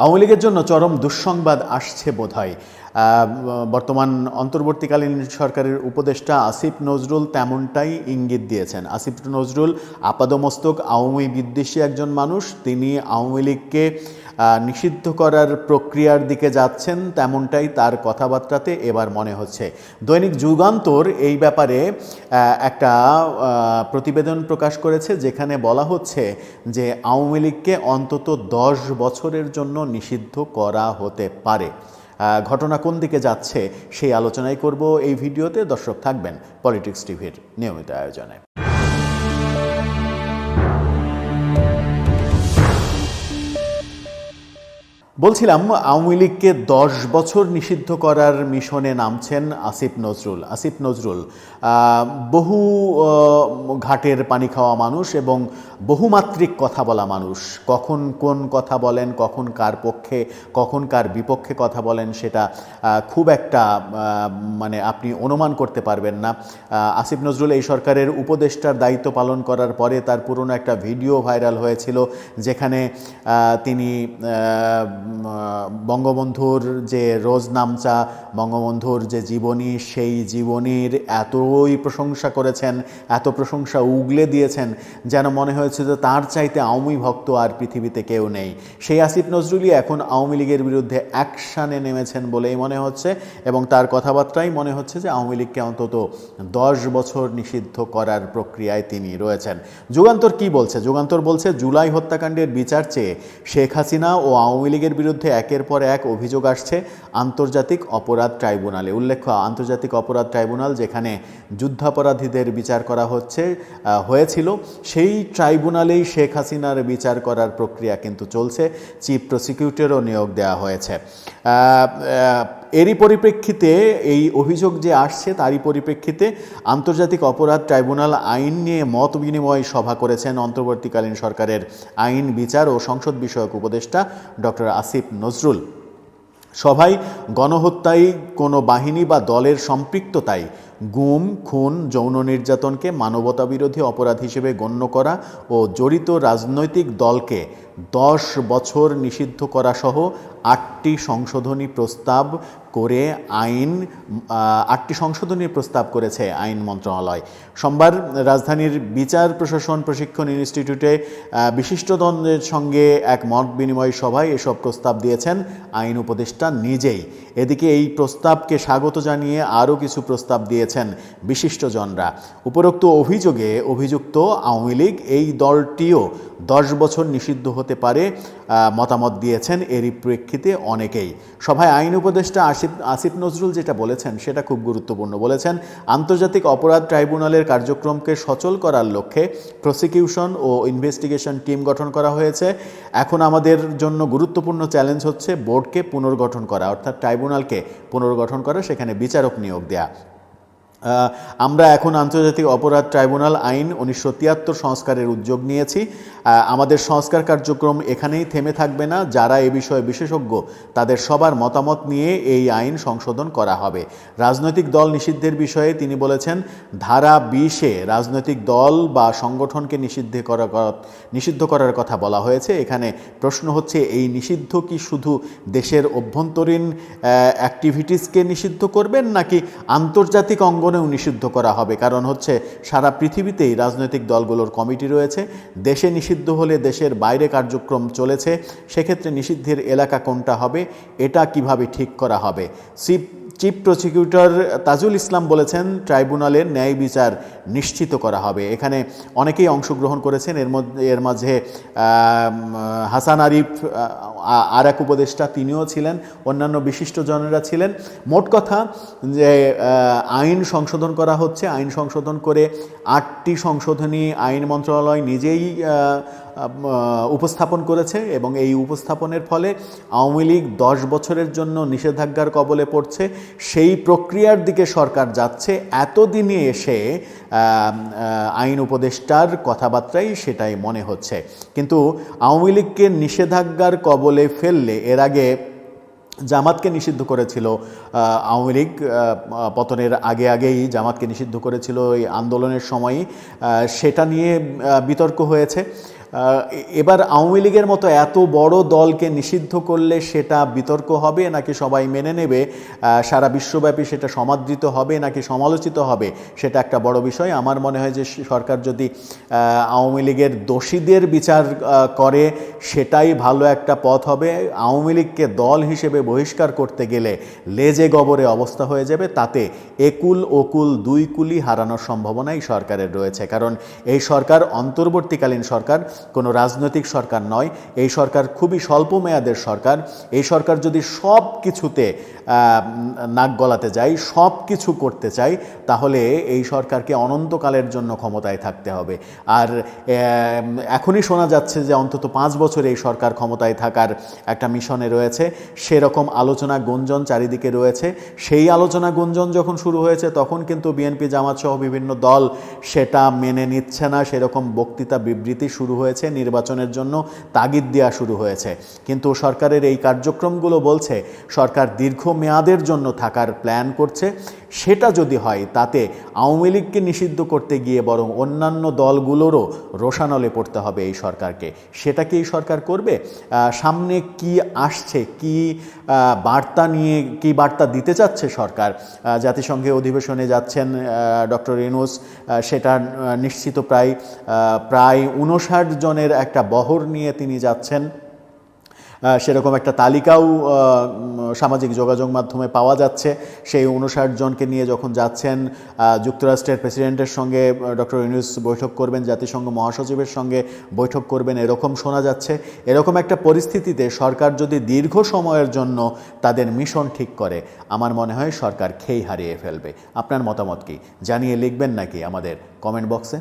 আওয়ামী লীগের জন্য চরম দুঃসংবাদ আসছে বোধহয়। বর্তমান অন্তর্বর্তীকালীন সরকারের উপদেষ্টা আসিফ নজরুল তেমনটাই ইঙ্গিত দিয়েছেন। আসিফ নজরুল আপাদমস্তক, আওয়ামী বিদ্বেষী একজন মানুষ, তিনি আওয়ামী লীগকে নিষিদ্ধ করার প্রক্রিয়ার দিকে যাচ্ছেন তেমনটাই তার কথাবার্তাতে এবার মনে হচ্ছে। দৈনিক যুগান্তর এই ব্যাপারে একটা প্রতিবেদন প্রকাশ করেছে যেখানে বলা হচ্ছে যে আওয়ামী লীগকে অন্তত দশ বছরের জন্য নিষিদ্ধ করা হতে পারে। ঘটনা কোন দিকে যাচ্ছে সেই আলোচনাই করব এই ভিডিওতে। দর্শক থাকবেন পলিটিক্স টিভির নিয়মিত আয়োজনে। বলছিলাম, আওয়ামী লীগকে দশ বছর নিষিদ্ধ করার মিশনে নামছেন আসিফ নজরুল। আসিফ নজরুল বহু ঘাটের পানি খাওয়া মানুষ এবং বহুমাত্রিক কথা বলা মানুষ। কখন কোন কথা বলেন, কখন কার পক্ষে, কখন কার বিপক্ষে কথা বলেন সেটা খুব একটা মানে আপনি অনুমান করতে পারবেন না। আসিফ নজরুল এই সরকারের উপদেষ্টার দায়িত্ব পালন করার পরে তার পুরনো একটা ভিডিও ভাইরাল হয়েছিল যেখানে তিনি বঙ্গবন্ধুর যে রোজ নামচা, বঙ্গবন্ধুর যে জীবনী, সেই জীবনীর এতই প্রশংসা করেছেন, এত প্রশংসা উগলে দিয়েছেন, যেন মনে হয়েছে যে তার চাইতে আওয়ামী ভক্ত আর পৃথিবীতে কেউ নেই। সেই আসিফ নজরুলই এখন আওয়ামী লীগের বিরুদ্ধে অ্যাকশানে নেমেছেন বলেই মনে হচ্ছে এবং তার কথাবার্তাই মনে হচ্ছে যে আওয়ামী লীগকে অন্তত দশ বছর নিষিদ্ধ করার প্রক্রিয়ায় তিনি রয়েছেন। যুগান্তর কি বলছে? যুগান্তর বলছে, জুলাই হত্যাকাণ্ডের বিচার চেয়ে শেখ হাসিনা ও আওয়ামী লীগের বিরুদ্ধে একের পর এক অভিযোগ আসছে আন্তর্জাতিক অপরাধ ট্রাইব্যুনালে। উল্লেখ্য, আন্তর্জাতিক অপরাধ ট্রাইব্যুনাল যেখানে যুদ্ধাপরাধীদের বিচার করা হচ্ছে হয়েছিল। সেই ট্রাইব্যুনালেই শেখ হাসিনার বিচার করার প্রক্রিয়া কিন্তু চলছে, চিফ প্রসিকিউটরও নিয়োগ দেওয়া হয়েছে। এরই পরিপ্রেক্ষিতে এই অভিযোগ যে আসছে, তারই পরিপ্রেক্ষিতে আন্তর্জাতিক অপরাধ ট্রাইব্যুনাল আইন নিয়ে মত বিনিময় সভা করেছেন অন্তর্বর্তীকালীন সরকারের আইন বিচার ও সংসদ বিষয়ক উপদেষ্টা ডক্টর আসিফ নজরুল। সভায় গণহত্যায় কোনো বাহিনী বা দলের সম্পৃক্ততায় গুম খুন যৌন নির্যাতনকে মানবতাবিরোধী অপরাধ হিসেবে গণ্য করা ও জড়িত রাজনৈতিক দলকে দশ বছর নিষিদ্ধ করা সহ আটটি সংশোধনী প্রস্তাব করে আইন আটটি সংশোধনী প্রস্তাব করেছে আইন মন্ত্রণালয়। সোমবার রাজধানীর বিচার প্রশাসন প্রশিক্ষণ ইনস্টিটিউটে বিশিষ্টজনদের সঙ্গে এক মত বিনিময় সভায় এসব প্রস্তাব দিয়েছেন আইন উপদেষ্টা নিজেই। এদিকে এই প্রস্তাবকে স্বাগত জানিয়ে আরও কিছু প্রস্তাব দিয়েছেন বিশিষ্টজনরা। উপরোক্ত অভিযোগে অভিযুক্ত আওয়ামী লীগ এই দলটিও দশ বছর নিষিদ্ধ হতে পারে মতামত দিয়েছেন এরই প্রেক্ষিতে অনেকেই। সভায় আইন উপদেষ্টা আসিফ আসিফ নজরুল যেটা বলেছেন সেটা খুব গুরুত্বপূর্ণ বলেছেন, আন্তর্জাতিক অপরাধ ট্রাইব্যুনালের কার্যক্রমকে সচল করার লক্ষ্যে প্রসিকিউশন ও ইনভেস্টিগেশন টিম গঠন করা হয়েছে। এখন আমাদের জন্য গুরুত্বপূর্ণ চ্যালেঞ্জ হচ্ছে বোর্ডকে পুনর্গঠন করা, অর্থাৎ ট্রাইব্যুনালকে পুনর্গঠন করা, সেখানে বিচারক নিয়োগ দেয়া। আমরা এখন আন্তর্জাতিক অপরাধ ট্রাইব্যুনাল আইন উনিশশো তিয়াত্তর সংস্কারের উদ্যোগ নিয়েছি। আমাদের সংস্কার কার্যক্রম এখানেই থেমে থাকবে না। যারা এ বিষয়ে বিশেষজ্ঞ, তাদের সবার মতামত নিয়ে এই আইন সংশোধন করা হবে। রাজনৈতিক দল নিষিদ্ধের বিষয়ে তিনি বলেছেন, ধারা বিশে রাজনৈতিক দল বা সংগঠনকে নিষিদ্ধ করা নিষিদ্ধ করার কথা বলা হয়েছে। এখানে প্রশ্ন হচ্ছে, এই নিষিদ্ধ কি শুধু দেশের অভ্যন্তরীণ অ্যাক্টিভিটিসকে নিষিদ্ধ করবেন নাকি আন্তর্জাতিক অঙ্গনেও নিষিদ্ধ করা হবে। কারণ হচ্ছে, সারা পৃথিবীতেই রাজনৈতিক দলগুলোর কমিটি রয়েছে। দেশে নিষিদ্ধ হলে দেশের বাইরে কার্যক্রম চলেছে। সেক্ষেত্রে নিষিদ্ধের এলাকা কোনটা হবে, এটা কীভাবে ঠিক করা হবে? Chief chief prosecutor Tajul Islam বলেছেন, ট্রাইব্যুনালের ন্যায় বিচার নিশ্চিত করা হবে। এখানে অনেকেই অংশগ্রহণ করেছেন। এর মধ্যে, এর মাঝে হাসান আরিফ আর এক উপদেষ্টা তিনিও ছিলেন, অন্যান্য বিশিষ্টজনেরা ছিলেন। মোট কথা যে আইন সংশোধন করা হচ্ছে। আইন সংশোধন করে আটটি সংশোধনী আইন মন্ত্রণালয় নিজেই উপস্থাপন করেছে এবং এই উপস্থাপনের ফলে আওয়ামী লীগ দশ বছরের জন্য নিষেধাজ্ঞার কবলে পড়ছে। সেই প্রক্রিয়ার দিকে সরকার যাচ্ছে। এতদিনে এসে আইন উপদেষ্টার কথাবার্তাই সেটাই মনে হচ্ছে। কিন্তু আওয়ামী লীগকে নিষেধাজ্ঞার কবলে ফেললে, এর আগে জামাতকে নিষিদ্ধ করেছিল আওয়ামী লীগ পতনের আগে আগেই জামাতকে নিষিদ্ধ করেছিল এই আন্দোলনের সময়ই। সেটা নিয়ে বিতর্ক হয়েছে। এবার আওয়ামী লীগের মতো এত বড় দলকে নিষিদ্ধ করলে সেটা বিতর্ক হবে নাকি সবাই মেনে নেবে? সারা বিশ্বব্যাপী সেটা সমাদৃত হবে নাকি সমালোচিত হবে? সেটা একটা বড় বিষয়। আমার মনে হয় যে সরকার যদি আওয়ামী লীগের দোষীদের বিচার করে, সেটাই ভালো একটা পথ হবে। আওয়ামী লীগকে দল হিসেবে বহিষ্কার করতে গেলে লেজে গবরে অবস্থা হয়ে যাবে। তাতে একুল ওকুল দুই কুলি হারানোর সম্ভাবনাই সরকারের রয়েছে। কারণ এই সরকার, অন্তর্বর্তীকালীন সরকার কোনো রাজনৈতিক সরকার নয়। এই সরকার খুবই স্বল্প মেয়াদের সরকার। এই সরকার যদি সব কিছুতে নাক গলাতে যায়, সব কিছু করতে চায়, তাহলে এই সরকারকে অনন্তকালের জন্য ক্ষমতায় থাকতে হবে। আর এখনই শোনা যাচ্ছে যে অন্তত পাঁচ বছর এই সরকার ক্ষমতায় থাকার একটা মিশনে রয়েছে। সেরকম আলোচনা গুঞ্জন চারিদিকে রয়েছে। সেই আলোচনা গুঞ্জন যখন শুরু হয়েছে, তখন কিন্তু বিএনপি জামাত সহ বিভিন্ন দল সেটা মেনে নিচ্ছে না। সেরকম বক্তৃতা বিবৃতি শুরু হয়েছে, নির্বাচনের জন্য তাগিদ দেওয়া শুরু হয়েছে। কিন্তু সরকারের এই কার্যক্রমগুলো বলছে, সরকার দীর্ঘ মেয়াদের জন্য থাকার প্ল্যান করছে। সেটা যদি হয়, তাতে আওয়ামী লীগকে নিষিদ্ধ করতে গিয়ে বরং অন্যান্য দলগুলোরও রোশানলে পড়তে হবে এই সরকারকে। সেটা কি এই সরকার করবে? সামনে কি আসছে, কি বার্তা নিয়ে, কি বার্তা দিতে চাচ্ছে সরকার? জাতিসংঘে অধিবেশনে যাচ্ছেন ডক্টর ইনুস সেটা নিশ্চিত প্রায় প্রায় উনষাট জনের একটা বহর নিয়ে তিনি যাচ্ছেন। সেরকম একটা তালিকাও সামাজিক যোগাযোগ মাধ্যমে পাওয়া যাচ্ছে। সেই উনষাট জনকে নিয়ে যখন যাচ্ছেন যুক্তরাষ্ট্রের প্রেসিডেন্টের সঙ্গে ডক্টর ইউনুস বৈঠক করবেন, জাতিসংঘ মহাসচিবের সঙ্গে বৈঠক করবেন, এরকম শোনা যাচ্ছে। এরকম একটা পরিস্থিতিতে সরকার যদি দীর্ঘ সময়ের জন্য তাদের মিশন ঠিক করে, আমার মনে হয় সরকার খেই হারিয়ে ফেলবে। আপনার মতামত কি? জানিয়ে লিখবেন নাকি আমাদের কমেন্ট বক্সে?